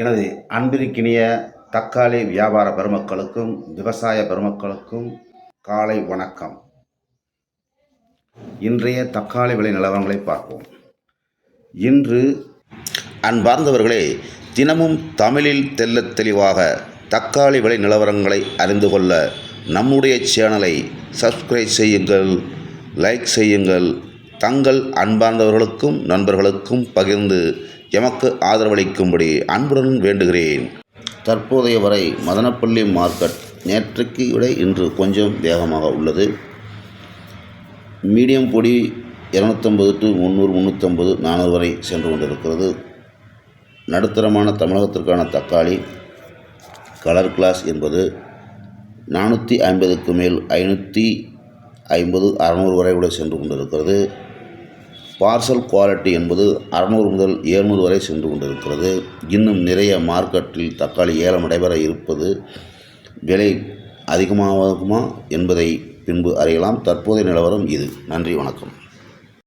எனது அன்பிற்கினிய தக்காளி வியாபார பெருமக்களுக்கும் விவசாய பெருமக்களுக்கும் காலை வணக்கம். இன்றைய தக்காளி விலை நிலவரங்களை பார்ப்போம். இன்று அன்பார்ந்தவர்களே தினமும் தமிழில் தெள்ளத் தெளிவாக தக்காளி விலை நிலவரங்களை அறிந்து கொள்ள நம்முடைய சேனலை சப்ஸ்கிரைப் செய்யுங்கள் லைக் செய்யுங்கள் தங்கள் அன்பார்ந்தவர்களுக்கும் நண்பர்களுக்கும் பகிர்ந்து எமக்கு ஆதரவளிக்கும்படி அன்புடன் வேண்டுகிறேன். தற்போதைய வரை மதனப்பள்ளி மார்க்கெட் நேற்றைக்கு விட இன்று கொஞ்சம் வேகமாக உள்ளது. மீடியம் பொடி இரநூத்தம்பது டு முந்நூறு முந்நூற்றம்பது நானூறு வரை சென்று கொண்டிருக்கிறது. நடுத்தரமான தமிழகத்திற்கான தக்காளி கலர் கிளாஸ் என்பது நானூற்றி ஐம்பதுக்கு மேல் ஐநூற்றி ஐம்பது அறநூறு வரை கூட சென்று கொண்டிருக்கிறது. பார்சல் குவாலிட்டி என்பது அறநூறு முதல் ஏழ்நூறு வரை சென்று கொண்டிருக்கிறது. இன்னும் நிறைய மார்க்கெட்டில் தக்காளி ஏலம் நடைபெற இருப்பது விலை அதிகமாகுமா என்பதை பின்பு அறியலாம். தற்போதைய நிலவரம் இது. நன்றி வணக்கம்.